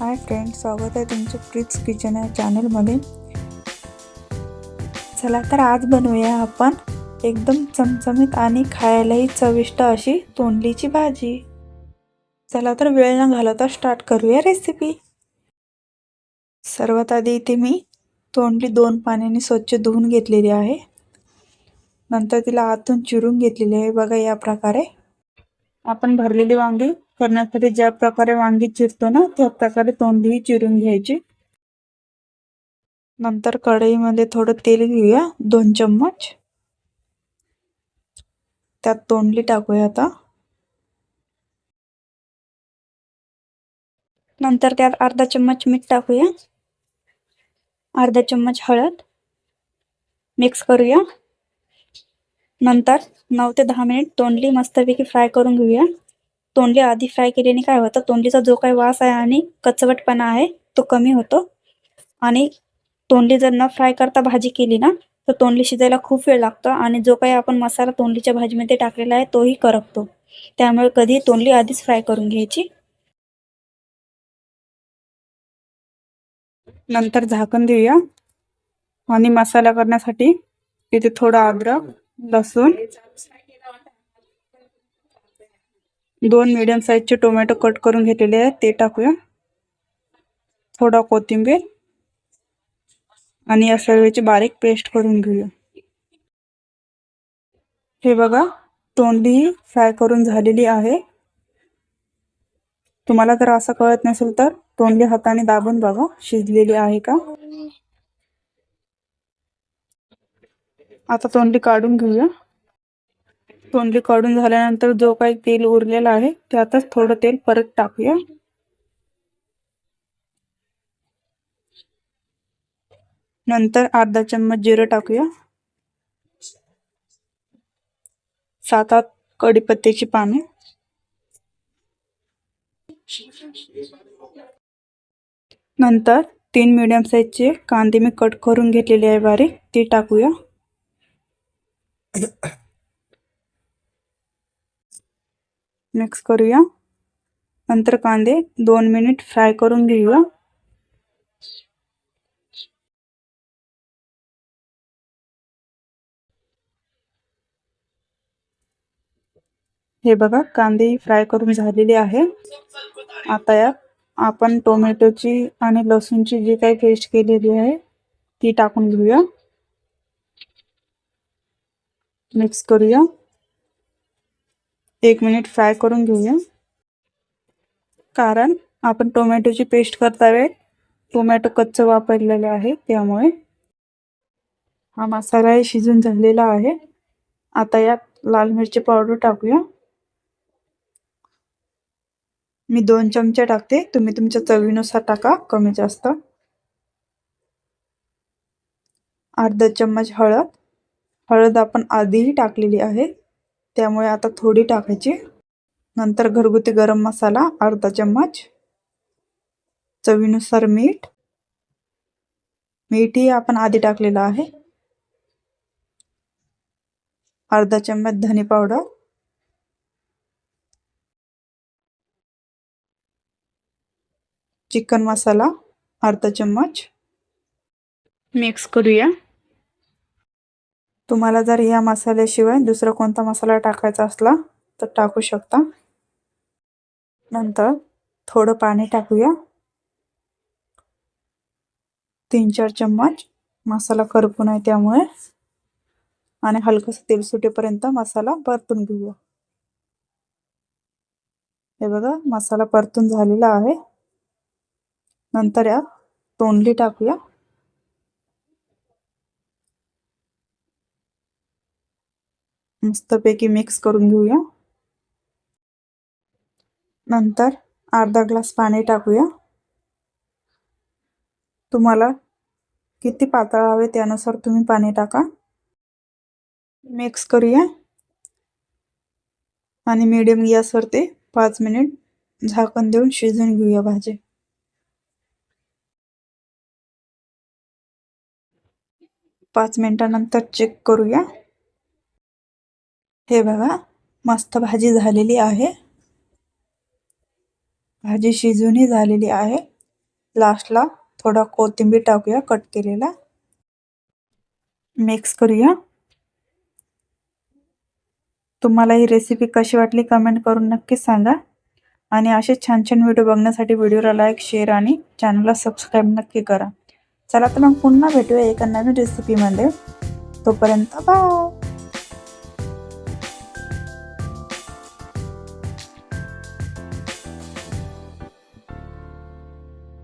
Hi friend स्वागत आहे तुमचं प्रीत्स किचन या चॅनलमध्ये. चला तर आज बनवूया आपण एकदम चमचमीत आणि खायलाही चविष्ट अशी तोंडलीची भाजी. चला तर वेळ न घालवता स्टार्ट करूया रेसिपी सर्वात आधी इथे मी तोंडली दोन पाण्याने स्वच्छ धुवून घेतलेली आहे. नंतर तिला आतून चिरून घेतलेली आहे. बघा या प्रकारे. आपण भरलेली वांगी करण्यासाठी ज्या प्रकारे वांगी चिरतो ना त्या प्रकारे तोंडली चिरून घ्यायची. नंतर कढईमध्ये थोडं तेल घेऊया दोन चम्मच. त्यात तोंडली टाकूया आता. नंतर त्यात अर्धा चम्मच मीठ टाकूया. अर्धा चम्मच हळद. मिक्स करूया. नंतर नऊ ते दहा मिनिट तोंडली मस्तपैकी फ्राय करून घेऊया. तोंडली आधी फ्राय केल्याने काय होतं? तोंडलीचा जो काही वास आहे आणि कचवटपणा आहे तो कमी होतो. आणि तोंडली जर न फ्राय करता भाजी केली ना तर तोंडली शिजायला खूप वेळ लागतो आणि जो काही आपण मसाला तोंडलीच्या भाजीमध्ये टाकलेला आहे तोही करपतो. त्यामुळे कधी तोंडली आधीच फ्राय करून घ्यायची. नंतर झाकण देऊया. आणि मसाला करण्यासाठी इथे थोडं अद्रक लसूण. दोन मीडियम साईजचे टोमॅटो कट करून घेतलेले आहेत. ते टाकूया. थोडा कोथिंबीर. आणि या सर्वेची बारीक पेस्ट करून घेऊया. हे बघा तोंडली फ्राय करून झालेली आहे. तुम्हाला जर असं कळत नसेल तर तोंडली हाताने दाबून बघा शिजलेली आहे का? आता तोंडली काढून घेऊया. तोंडली काढून झाल्यानंतर जो काही तेल उरलेला आहे त्यातच थोडं तेल परत टाकूया. नंतर अर्धा चम्मच जिरं टाकूया. सात आठ कढीपत्त्याची पाने. नंतर तीन मीडियम साईजचे कांदे मी कट करून घेतलेले आहे बारीक ते टाकूया. मिक्स करूया. नंतर कांदे दोन मिनिट फ्राय करून घेऊया. हे बघा कांदे फ्राय करून झालेले आहे. आता यात आपण टोमॅटोची आणि लसूणची जी काही पेस्ट केलेली आहे ती टाकून घेऊया. मिक्स करूया. एक मिनिट फ्राय करून घेऊया. कारण आपण टोमॅटोची पेस्ट करता वेळ टोमॅटो कच्चं वापरलेलं आहे त्यामुळे हा मसाला शिजून झालेला आहे. आता यात लाल मिरची पावडर टाकूया. मी दोन चमचे टाकते. तुम्ही तुमच्या चवीनुसार टाका कमी जास्त. अर्धा चम्मच हळद. हळद आपण आधीही टाकलेली आहे. त्यामुळे आता थोडी टाकायची. नंतर घरगुती गरम मसाला अर्धा चम्मच. चवीनुसार मीठ. मीठही आपण आधी टाकलेलं आहे. अर्धा चम्मच धने पावडर. चिकन मसाला अर्धा चम्मच. मिक्स करूया. तुम्हाला जर या मसाल्याशिवाय दुसरा कोणता मसाला टाकायचा असला तर टाकू शकता. नंतर थोडं पाणी टाकूया. तीन चार चम्मच मसाला करपून आहे त्यामुळे. आणि हलकंसं तेल सुटेपर्यंत मसाला परतून घेऊया. हे बघा मसाला परतून झालेला आहे. नंतर या तोंडली टाकूया. मस्तपैकी मिक्स करून घेऊया. नंतर अर्धा ग्लास पाणी टाकूया. तुम्हाला किती पातळ हवे त्यानुसार तुम्ही पाणी टाका. मिक्स करूया. आणि मीडियम गॅसवर ते पाच मिनिट झाकण देऊन शिजून घेऊया भाजी. पाच मिनिटानंतर चेक करूया. हे बघा मस्त भाजी झालेली आहे. भाजी शिजूनही झालेली आहे. लास्टला थोडा कोथिंबीर टाकूया कट केलेला. मिक्स करूया. तुम्हाला ही रेसिपी कशी वाटली कमेंट करून नक्कीच सांगा. आणि असे छान छान व्हिडिओ बघण्यासाठी व्हिडिओला लाईक शेअर आणि चॅनलला सबस्क्राईब नक्की करा. चला तर मग पुन्हा भेटूया एका नवीन रेसिपीमध्ये तोपर्यंत बाय